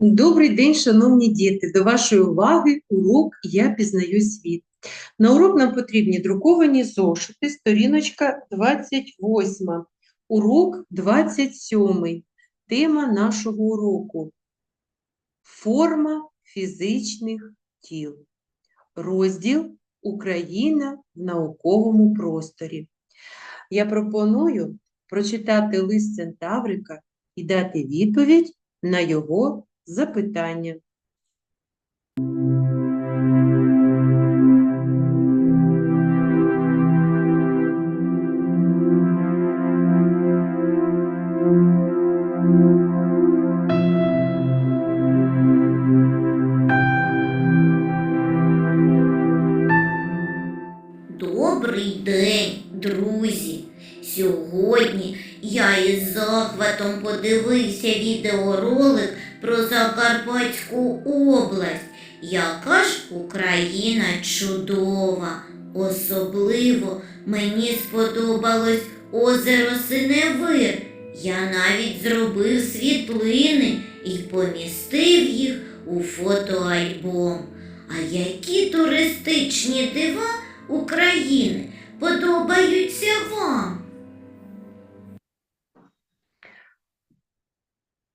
Добрий день, шановні діти! До вашої уваги урок Я пізнаю світ. На урок нам потрібні друковані зошити, сторіночка 28, урок 27. Тема нашого уроку Форма фізичних тіл. Розділ Україна в науковому просторі. Я пропоную прочитати лист Центаврика і дати відповідь на його запитання. Добрий день, друзі! Сьогодні я із захватом подивився відеоролик про Закарпатську область. Яка ж Україна чудова! Особливо мені сподобалось озеро Синевир. Я навіть зробив світлини і помістив їх у фотоальбом. А які туристичні дива України подобаються вам?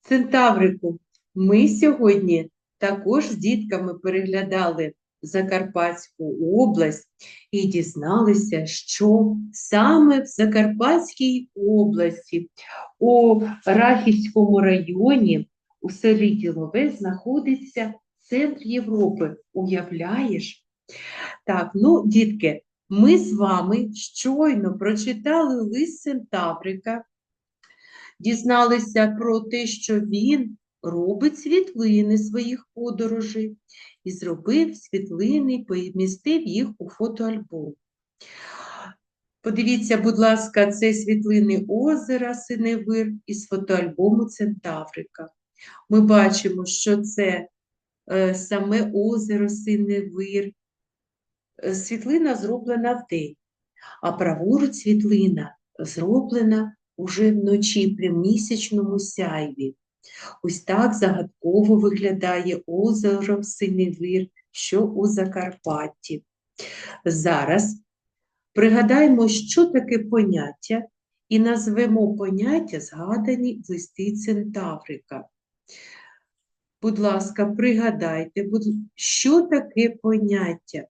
Центаврику, ми сьогодні також з дітками переглядали Закарпатську область і дізналися, що саме в Закарпатській області, у Рахівському районі, у селі Ділове знаходиться центр Європи. Уявляєш? Так, ну, дітки, ми з вами щойно прочитали лист Центаврика, дізналися про те, що він робить світлини своїх подорожей і зробив світлини, помістив їх у фотоальбом. Подивіться, будь ласка, це світлини озера Синевир із фотоальбому Центаврика. Ми бачимо, що це е, саме озеро Синевир. Е, Світлина зроблена вдень, а праворуч світлина зроблена уже вночі при місячному сяйві. Ось так загадково виглядає озеро Синевир, що у Закарпатті. Зараз пригадаємо, що таке поняття, і назвемо поняття, згадані в листі Центаврика. Будь ласка, пригадайте, що таке поняття?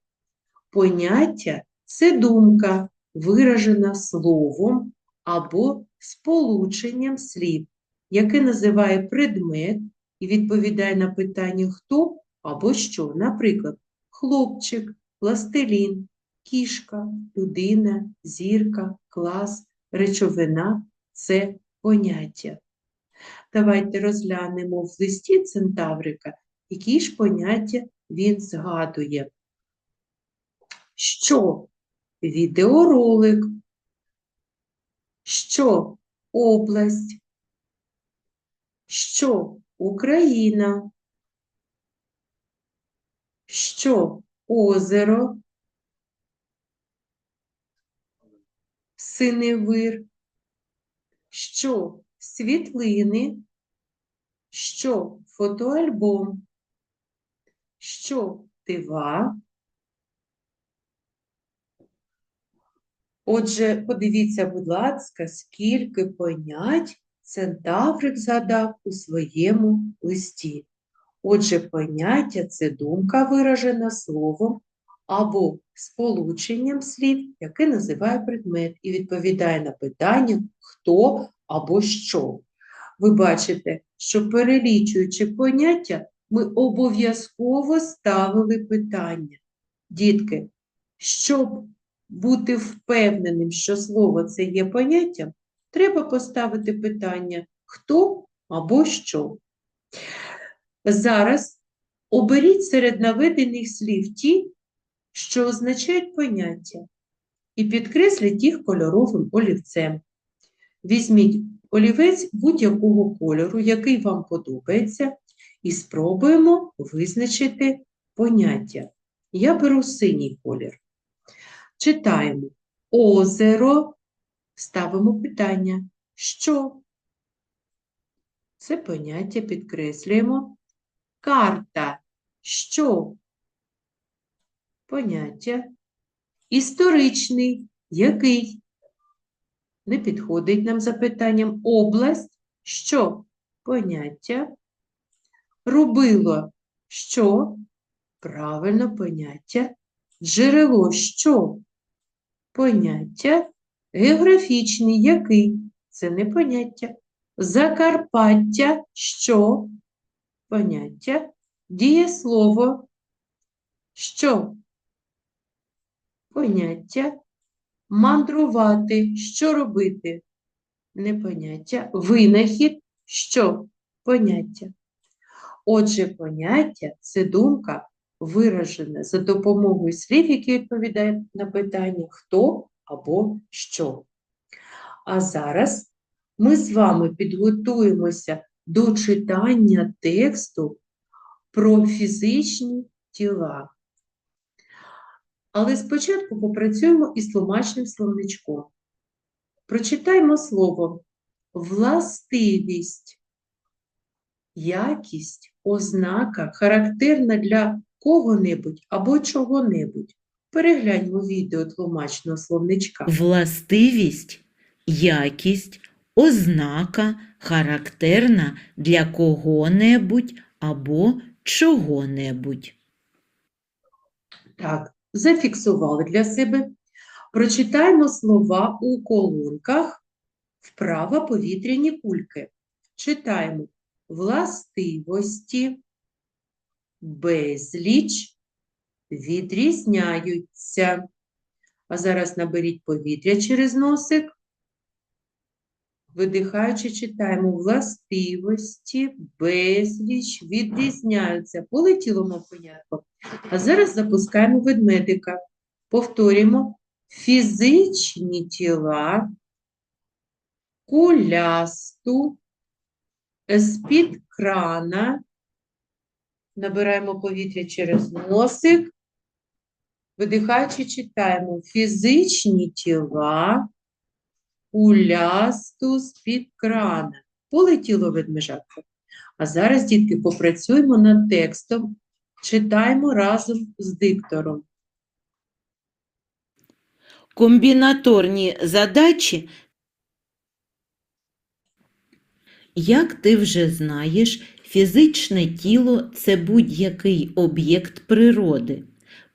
Поняття це думка, виражена словом або сполученням слів, яке називає предмет і відповідає на питання хто або що. Наприклад, хлопчик, пластилін, кішка, людина, зірка, клас, речовина це поняття. Давайте розглянемо в листі Центаврика, які ж поняття він згадує. Що відеоролик, що область, що Україна, що озеро, синевир, що світлини, що фотоальбом, що дива. Отже, подивіться, будь ласка, скільки понять Центаврик згадав у своєму листі. Отже, поняття це думка, виражена словом або сполученням слів, яке називає предмет і відповідає на питання хто або що. Ви бачите, що перелічуючи поняття, ми обов'язково ставили питання. Дітки, щоб бути впевненим, що слово це є поняттям, треба поставити питання хто або що. Зараз оберіть серед наведених слів ті, що означають поняття, і підкресліть їх кольоровим олівцем. Візьміть олівець будь-якого кольору, який вам подобається, і спробуємо визначити поняття. Я беру синій колір. Читаємо озеро, ставимо питання, що? Це поняття підкреслюємо Карта. Що? Поняття. Історичний. Який? Не підходить нам запитанням. Область. Що? Поняття. Рубило. Що? Правильно поняття. Джерело. Що? Поняття. Географічний. Який? Це не поняття. Закарпаття. Що? Поняття. Дієслово. Що? Поняття. Мандрувати. Що робити? Не поняття. Винахід. Що? Поняття. Отже, поняття це думка, виражена за допомогою слів, які відповідають на питання хто або що. А зараз ми з вами підготуємося до читання тексту про фізичні тіла. Але спочатку попрацюємо із тлумачним словничком. Прочитаймо слово властивість, якість, ознака, характерна для кого-небудь або чого-небудь. Перегляньмо відео тлумачного словничка. Властивість, якість, ознака, характерна для кого-небудь або чого-небудь. Так, зафіксували для себе. Прочитаємо слова у колонках вправо повітряні кульки. Читаємо властивості, безліч, відрізняються. А зараз наберіть повітря через носик. Видихаючи, читаємо властивості, безліч, відрізняються. Полетіло мовпонятко. А зараз запускаємо ведмедика. Повторюємо фізичні тіла, кулясту, з-під крана. Набираємо повітря через носик. Видихаючи, читаємо фізичні тіла, кулясту з-під крана. Полетіло ведмежатко. А зараз, дітки, попрацюємо над текстом. Читаємо разом з диктором. Комбінаторні задачі. Як ти вже знаєш, фізичне тіло це будь-який об'єкт природи.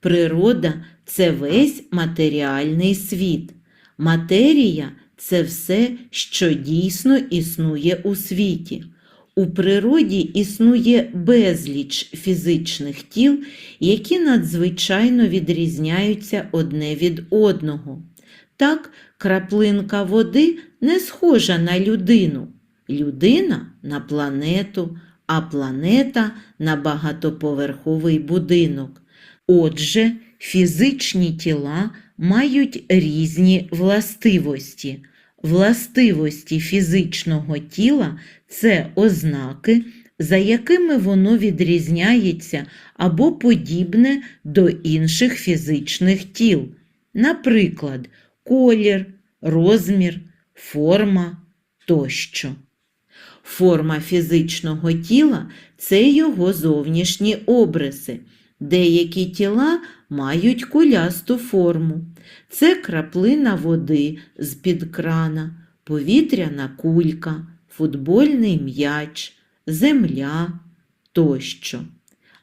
Природа це весь матеріальний світ. Матерія це все, що дійсно існує у світі. У природі існує безліч фізичних тіл, які надзвичайно відрізняються одне від одного. Так, краплинка води не схожа на людину, людина на планету, а планета на багатоповерховий будинок. Отже, фізичні тіла мають різні властивості. Властивості фізичного тіла це ознаки, за якими воно відрізняється або подібне до інших фізичних тіл, наприклад, колір, розмір, форма тощо. Форма фізичного тіла це його зовнішні обриси. Деякі тіла мають кулясту форму. Це краплина води з-під крана, повітряна кулька, футбольний м'яч, земля тощо.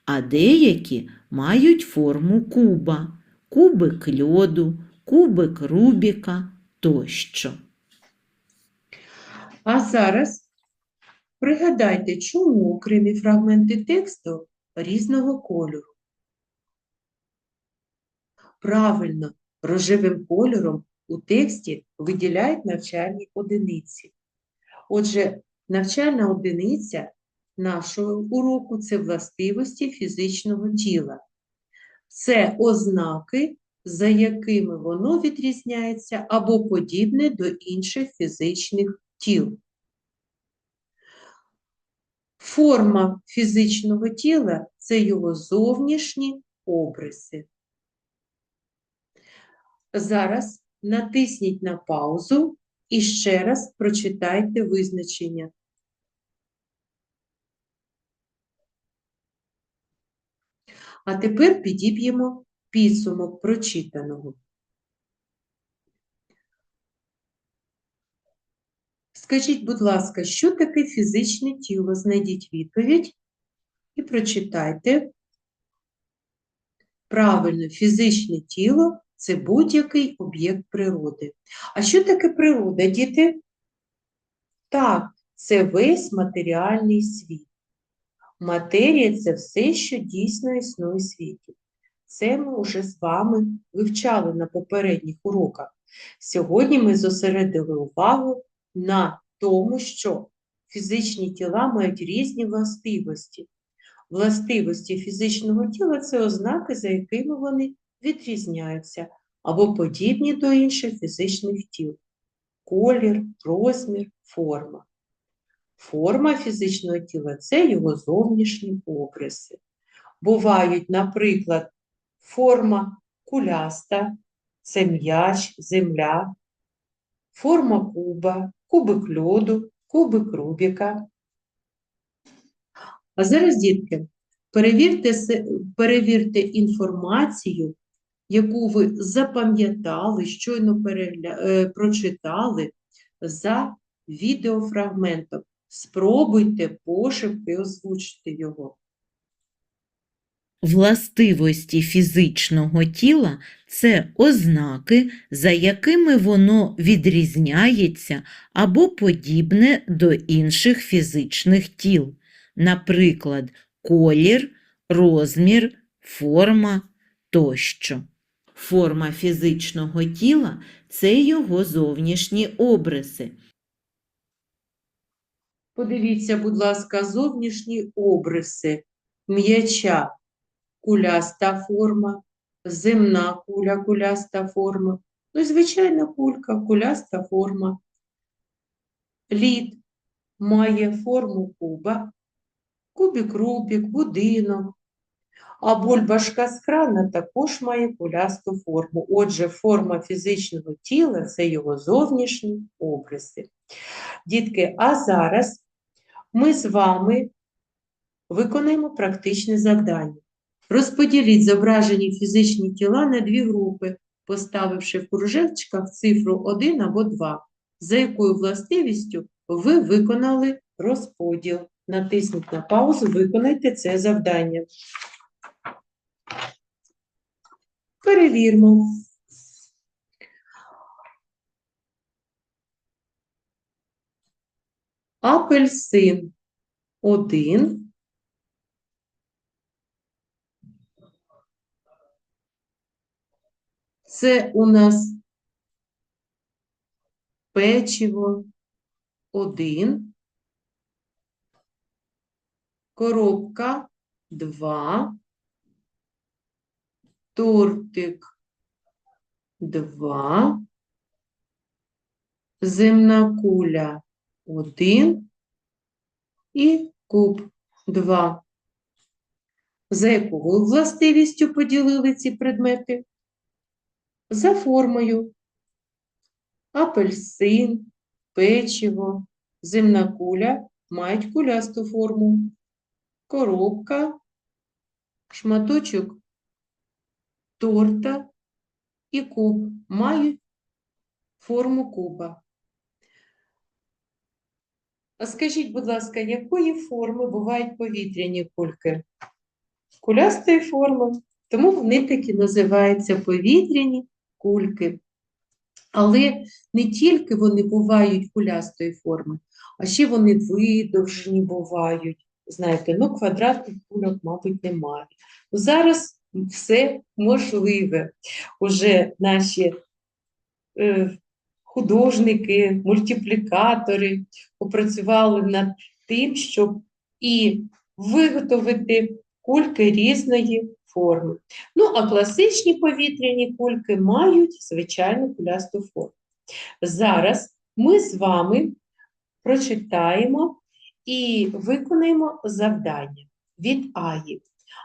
А деякі мають форму куба, кубик льоду, кубик Рубіка тощо. А зараз пригадайте, чому окремі фрагменти тексту різного кольору. Правильно, рожевим кольором у тексті виділяють навчальні одиниці. Отже, навчальна одиниця нашого уроку це властивості фізичного тіла. Це ознаки, за якими воно відрізняється або подібне до інших фізичних тіл. Форма фізичного тіла це його зовнішні обриси. Зараз натисніть на паузу і ще раз прочитайте визначення. А тепер підіб'ємо підсумок прочитаного. Скажіть, будь ласка, що таке фізичне тіло? Знайдіть відповідь і прочитайте. Правильно, фізичне тіло це будь-який об'єкт природи. А що таке природа, діти? Так, це весь матеріальний світ. Матерія це все, що дійсно існує у світі. Це ми вже з вами вивчали на попередніх уроках. Сьогодні ми зосередили увагу на тому, що фізичні тіла мають різні властивості. Властивості фізичного тіла це ознаки, за якими вони відрізняються або подібні до інших фізичних тіл. Колір, розмір, форма. Форма фізичного тіла це його зовнішні обриси. Бувають, наприклад, форма куляста, це м'яч, земля, форма куба, кубик льоду, кубик Рубіка. А зараз, дітки, перевірте, перевірте інформацію, яку ви запам'ятали, щойно перегля... е, прочитали за відеофрагментом. Спробуйте пошепки озвучити його. Властивості фізичного тіла це ознаки, за якими воно відрізняється або подібне до інших фізичних тіл, наприклад, колір, розмір, форма тощо. Форма фізичного тіла це його зовнішні обриси. Подивіться, будь ласка, зовнішні обриси м'яча, куляста форма, земна куля, куляста форма, ну і звичайна кулька, куляста форма. Лід має форму куба, кубик Рубік, будинок. А бульбашка з крана також має кулясту форму. Отже, форма фізичного тіла це його зовнішні обриси. Дітки, а зараз ми з вами виконаємо практичне завдання. Розподіліть зображені фізичні тіла на дві групи, поставивши в кружечках цифру 1 або 2, за якою властивістю ви виконали розподіл. Натисніть на паузу, виконайте це завдання. Перевірмо. Апельсин один. Це у нас печиво один. Коробка два. Тортик два. Земна куля один і куб 2. За якою властивістю поділили ці предмети? За формою. Апельсин, печиво, земна куля мають кулясту форму. Коробка, шматочок торта і куб мають форму куба. Скажіть, будь ласка, якої форми бувають повітряні кульки? Кулястої форми, тому вони такі називаються повітряні кульки. Але не тільки вони бувають кулястої форми, а ще вони видовжені бувають. Знаєте, ну квадратних кульок, мабуть, немає. Зараз все можливе. Уже наші е, художники, мультиплікатори попрацювали над тим, щоб і виготовити кульки різної форми. Ну, а класичні повітряні кульки мають звичайну кулясту форму. Зараз ми з вами прочитаємо і виконаємо завдання від Аї.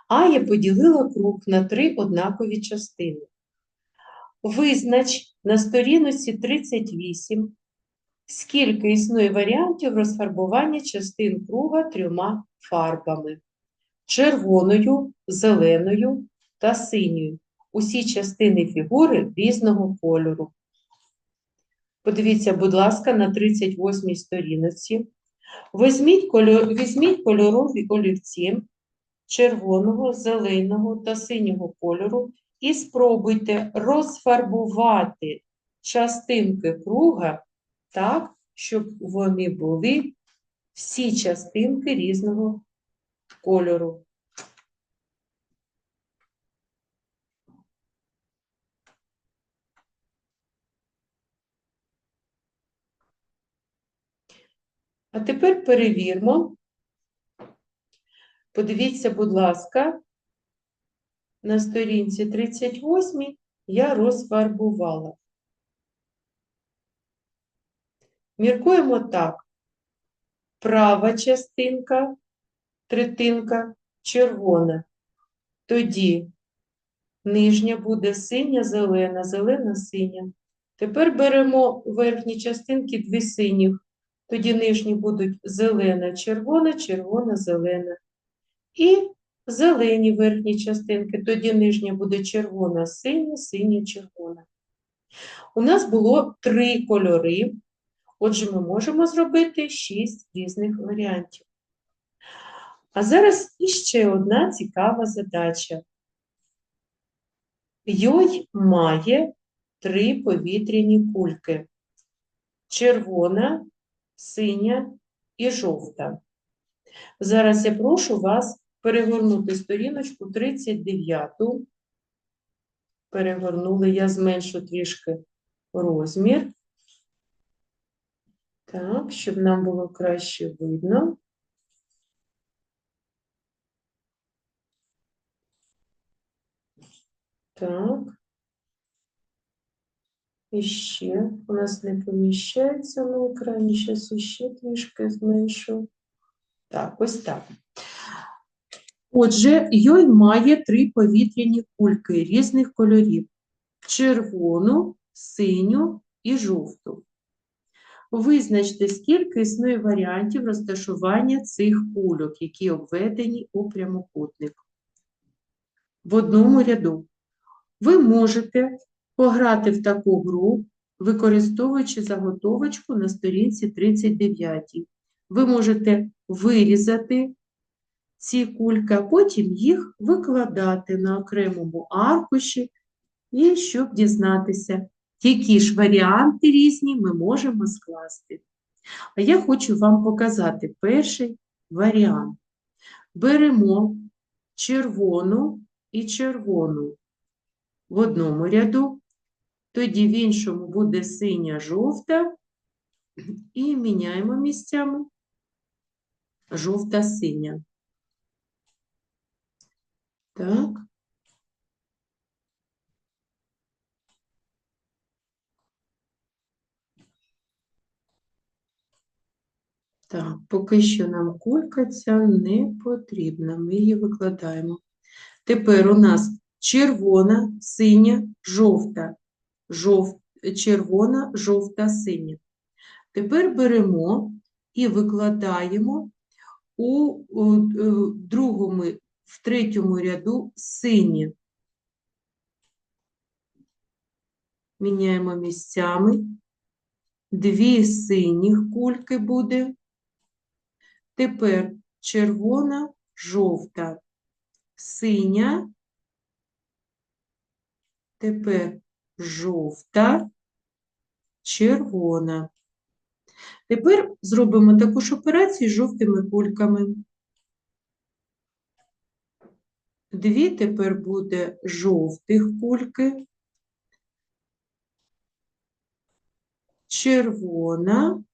Ая поділила круг на три однакові частини. Визнач на сторінці 38, скільки існує варіантів розфарбування частин круга трьома фарбами. червоною, зеленою та синьою. Усі частини фігури різного кольору. Подивіться, будь ласка, на 38 сторінці. Візьміть кольорові олівці червоного, зеленого та синього кольору і спробуйте розфарбувати частинки круга так, щоб вони були всі частинки різного кольору. А тепер перевірмо. Подивіться, будь ласка, на сторінці 38 я розфарбувала. Міркуємо так. Права частинка, третинка червона. Тоді нижня буде синя, зелена, зелена, синя. Тепер беремо верхні частинки дві синіх. Тоді нижні будуть зелена, червона, червона, зелена. І зелені верхні частинки. Тоді нижня буде червона, синя, синя, червона. У нас було три кольори. Отже, ми можемо зробити шість різних варіантів. А зараз іще одна цікава задача. Йой має три повітряні кульки: червона, синя і жовта. Зараз я прошу вас перегорнути сторіночку 39. Перегорнули, я зменшу трішки розмір. Так, щоб нам було краще видно. Так. І ще у нас не поміщається на екрані. Зараз ще трішки зменшу. Так, ось так. Отже, йой має три повітряні кульки різних кольорів: червону, синю і жовту. Визначте, скільки існує варіантів розташування цих кульок, які обведені у прямокутник. В одному ряду. Ви можете пограти в таку гру, використовуючи заготовочку на сторінці 39. Ви можете вирізати ці кульки, а потім їх викладати на окремому аркуші, і щоб дізнатися, які ж варіанти різні ми можемо скласти. А я хочу вам показати перший варіант. Беремо червону і червону в одному ряду, тоді в іншому буде синя жовта, і міняємо місцями жовта синя. Так. Так, поки що нам кулька ця не потрібна, ми її викладаємо. Тепер у нас червона, синя, жовта, жов... червона, жовта, синя. Тепер беремо і викладаємо у, другому, в третьому ряду сині. Міняємо місцями. Дві синіх кульки буде. Тепер червона, жовта, синя, тепер жовта, червона. Тепер зробимо таку ж операцію з жовтими кульками. Дві тепер буде жовтих кульки, червона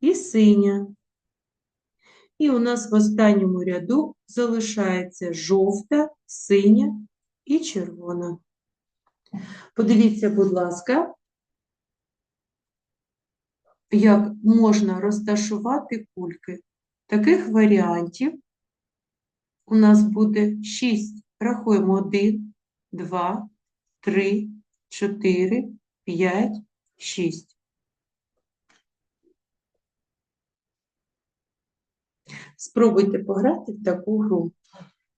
і синя. І у нас в останньому ряду залишається жовта, синя і червона. Подивіться, будь ласка, як можна розташувати кульки. Таких варіантів у нас буде 6. Рахуємо 1, 2, 3, 4, 5, 6. Спробуйте пограти в таку гру,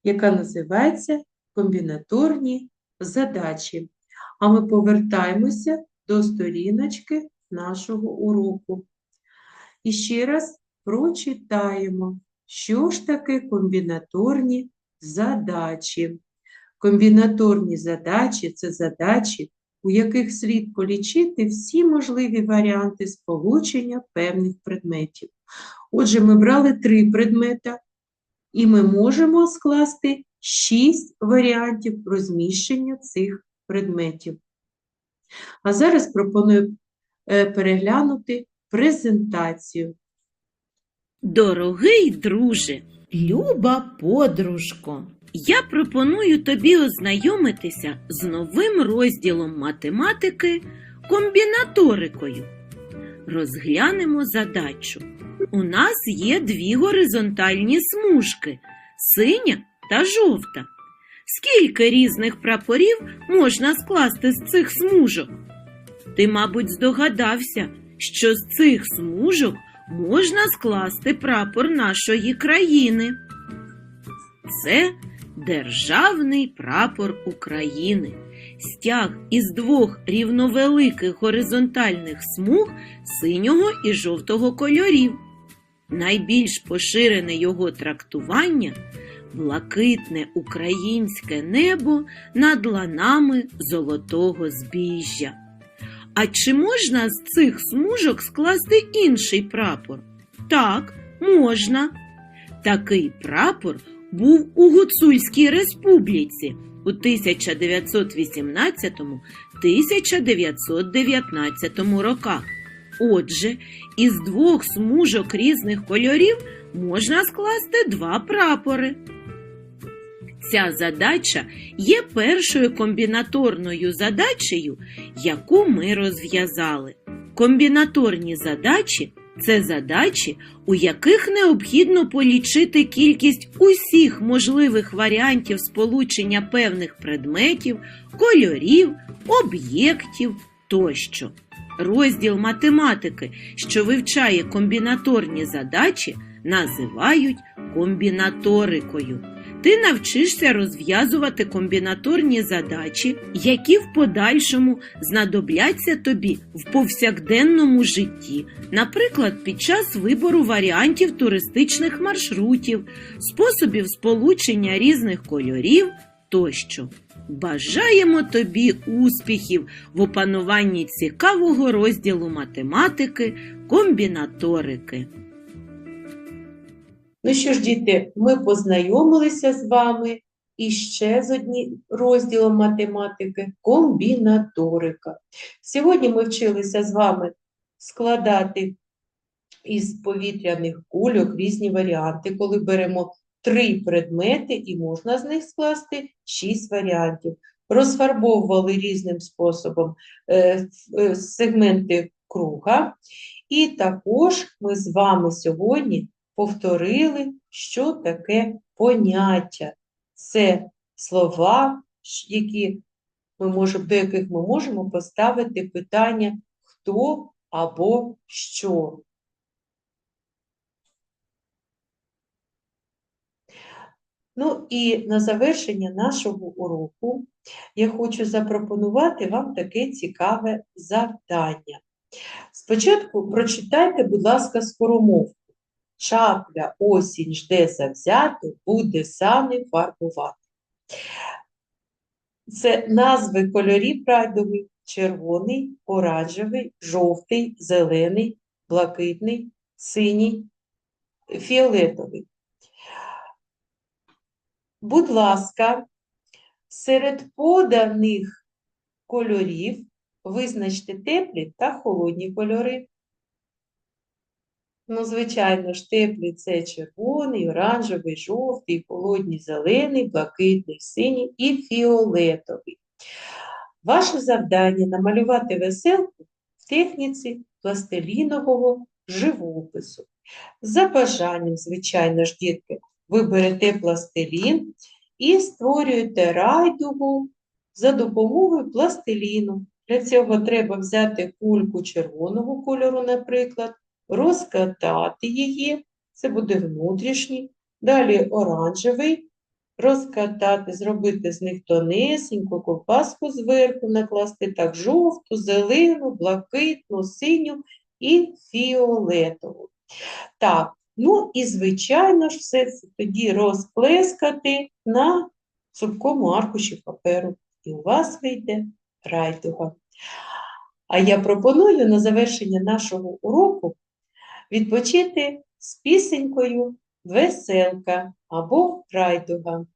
яка називається комбінаторні задачі. А ми повертаємося до сторіночки нашого уроку. І ще раз прочитаємо, що ж таке комбінаторні задачі. Комбінаторні задачі це задачі, у яких слід полічити всі можливі варіанти сполучення певних предметів. Отже, ми брали три предмета, і ми можемо скласти шість варіантів розміщення цих предметів. А зараз пропоную е, переглянути презентацію. Дорогий друже, люба подружко, я пропоную тобі ознайомитися з новим розділом математики комбінаторикою. Розглянемо задачу. У нас є дві горизонтальні смужки синя та жовта. Скільки різних прапорів можна скласти з цих смужок? Ти, мабуть, здогадався, що з цих смужок можна скласти прапор нашої країни. Це Державний прапор України. Стяг із двох рівновеликих горизонтальних смуг синього і жовтого кольорів. Найбільш поширене його трактування блакитне українське небо над ланами золотого збіжжя. А чи можна з цих смужок скласти інший прапор? Так, можна. Такий прапор був у Гуцульській республіці у 1918-1919 роках. Отже, із двох смужок різних кольорів можна скласти два прапори. Ця задача є першою комбінаторною задачею, яку ми розв'язали. Комбінаторні задачі це задачі, у яких необхідно полічити кількість усіх можливих варіантів сполучення певних предметів, кольорів, об'єктів тощо. Розділ математики, що вивчає комбінаторні задачі, називають комбінаторикою. Ти навчишся розв'язувати комбінаторні задачі, які в подальшому знадобляться тобі в повсякденному житті, наприклад, під час вибору варіантів туристичних маршрутів, способів сполучення різних кольорів тощо. Бажаємо тобі успіхів в опануванні цікавого розділу математики комбінаторики. Ну що ж, діти, ми познайомилися з вами і ще з одним розділом математики комбінаторика. Сьогодні ми вчилися з вами складати із повітряних кульок різні варіанти, коли беремо три предмети і можна з них скласти шість варіантів. Розфарбовували різним способом е, е, сегменти круга. І також ми з вами сьогодні повторили, що таке поняття. Це слова, які ми можемо, до яких ми можемо поставити питання хто або що. Ну і на завершення нашого уроку я хочу запропонувати вам таке цікаве завдання. Спочатку прочитайте, будь ласка, скоромовку. Чапля осінь жде завзято, буде сани фарбувати. Це назви кольорів райдових: червоний, оранжевий, жовтий, зелений, блакитний, синій, фіолетовий. Будь ласка, серед поданих кольорів визначте теплі та холодні кольори. Ну, звичайно ж, це червоний, оранжевий, жовтий, холодний, зелений, блакитний, синій і фіолетовий. Ваше завдання намалювати веселку в техніці пластилінового живопису. За бажанням, звичайно ж, дітки, ви берете пластилін і створюєте райдугу за допомогою пластиліну. Для цього треба взяти кульку червоного кольору, наприклад, розкатати її це буде внутрішній, далі оранжевий, розкатати, зробити з них тонесеньку ковбаску зверху, накласти так жовту, зелену, блакитну, синю і фіолетову. Так, ну і звичайно ж все це тоді розплескати на цупкому аркуші паперу. І у вас вийде райдуга. А я пропоную на завершення нашого уроку відпочити з пісенькою Веселка або райдуга.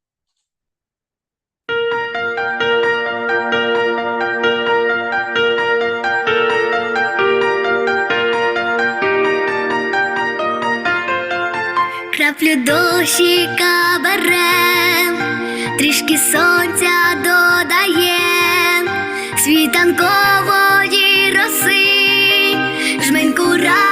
Краплю дощика берем, трішки сонця додаєм, світанкової роси, жменьку радості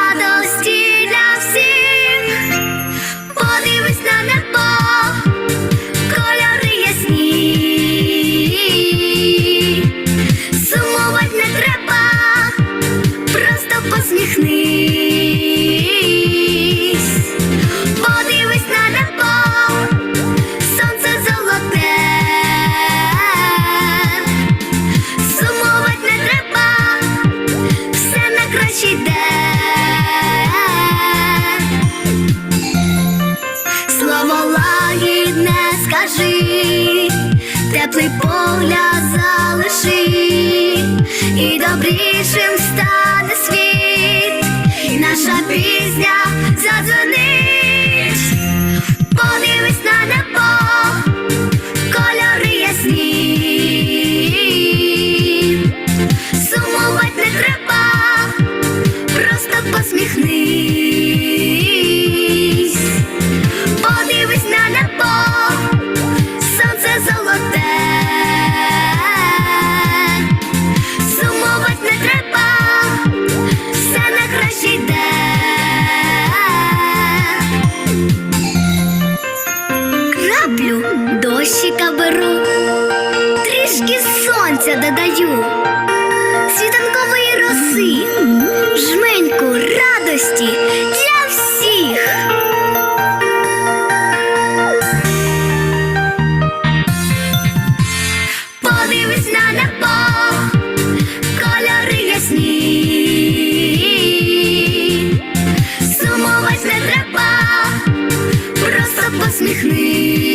теплий погляд залиши, і добрішим стане світ, і наша пісня задзвонить, подивись на небо. сонця додаю, світанкової роси, жменьку радості для всіх. Подивись на небо, кольори ясні, сумовать не треба, просто посміхнись.